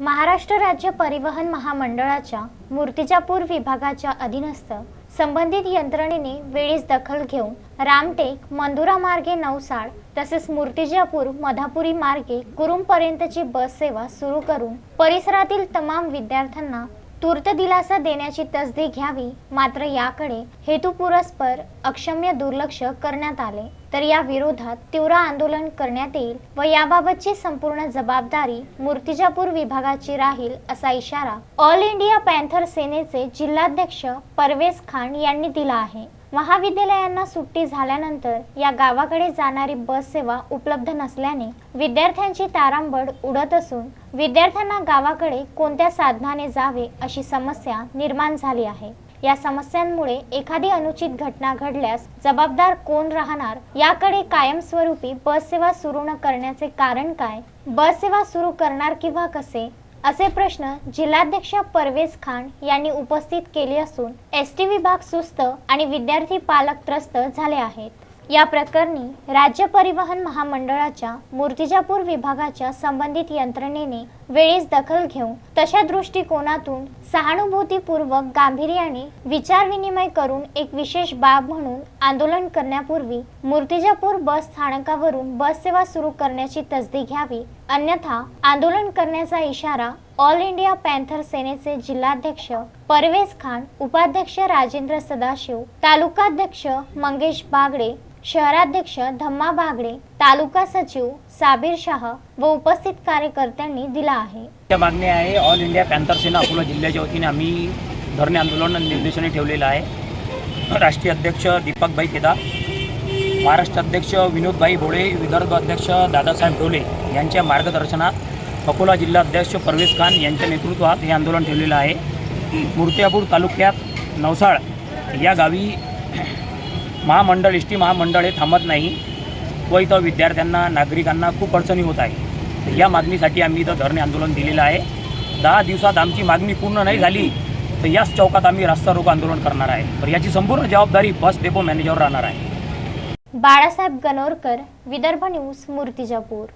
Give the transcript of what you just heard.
महाराष्ट्र राज्य परिवहन महामंडळाच्या मूर्तिजापूर विभागाच्या अधीनस्थ संबंधित यंत्रणेने वेळीच दखल घेऊन रामटेक मंदुरा मार्गे नवसाड तसेच मूर्तिजापूर मधापुरी मार्गे कुरुमपर्यंतची बस सेवा सुरू करून परिसरातील तमाम विद्यार्थ्यांना तूर्त दिलासा देण्याची तसदी घ्यावी मात्र याकडे हेतुपुरस्पर अक्षम्य दुर्लक्ष करण्यात आले. तर या विरोधात तीव्र आंदोलन करण्यात येईल व याबाबतची संपूर्ण जबाबदारी मूर्तिजापूर विभागाची राहील असा इशारा ऑल इंडिया पॅन्थर सेनेचे जिल्हाध्यक्ष परवेज खान यांनी दिला आहे. महाविद्यालयांना सुट्टी झाल्यानंतर या गावाकडे जाणारी बससेवा उपलब्ध नसल्याने विद्यार्थ्यांची तारांबळ उडत असून विद्यार्थ्यांना गावाकडे कोणत्या साधनाने जावे अशी समस्या निर्माण झाली आहे. या समस्यांमुळे एखादी अनुचित घटना घडल्यास जबाबदार कोण राहणार? याकडे कायमस्वरूपी बससेवा सुरू न करण्याचे कारण काय? बससेवा सुरू करणार किंवा कसे? असे प्रश्न जिल्हाध्यक्ष परवेज खान यांनी उपस्थित केले असून एस टी विभाग सुस्त आणि विद्यार्थी पालक त्रस्त झाले आहेत. या प्रकरणी राज्य परिवहन महामंडळाच्या मूर्तिजापूर विभागाच्या संबंधित यंत्रणेने वेळीच दखल घेऊन तशा दृष्टिकोनातून सहानुभूतीपूर्वक गांभीर्याने विचारविनिमय करून एक विशेष बाब म्हणून आंदोलन करण्यापूर्वी मूर्तिजापूर बस स्थानकावरून बस सेवा सुरू करण्याची तसदी घ्यावी अन्यथा आंदोलन करण्याचा इशारा ऑल इंडिया पॅन्थर सेनेचे जिल्हाध्यक्ष परवेज खान उपाध्यक्ष राजेंद्र सदाशिव तालुकाध्यक्ष मंगेश बागडे शहराध्यक्ष धम्मा बागडे तालुका सचिव साबीर शाह व उपस्थित कार्यकर्त्यांनी दिला आहे. त्या मागणी आहे. All India panther Sena Akola जिल्ह्याच्या वतीने आम्ही धरणे आंदोलन निर्देशने ठेवलेलं आहे. राष्ट्रीय अध्यक्ष दीपकभाई केदार महाराष्ट्र अध्यक्ष विनोदभाई भोळे विदर्भ अध्यक्ष दादासाहेब ढोले यांच्या मार्गदर्शनात अकोला जिल्हा अध्यक्ष परवेज खान यांच्या नेतृत्वात हे आंदोलन ठेवलेलं आहे. मूर्तियापूर तालुक्यात नवसाळ या गावी महामंडळ एस टी महामंडळ हे थांबत नाही व इथं विद्यार्थ्यांना नागरिकांना खूप अडचणी होत आहे. या मागणीसाठी आम्ही इथं धरणे आंदोलन दिलेलं आहे. दहा दिवसात आमची मागणी पूर्ण नाही झाली तर याच चौकात आम्ही रास्ता रोको आंदोलन करणार आहे. तर याची संपूर्ण जबाबदारी बस डेपो मॅनेजर राहणार आहे. बाळासाहेब गणोरकर विदर्भ न्यूज मूर्तिजापूर.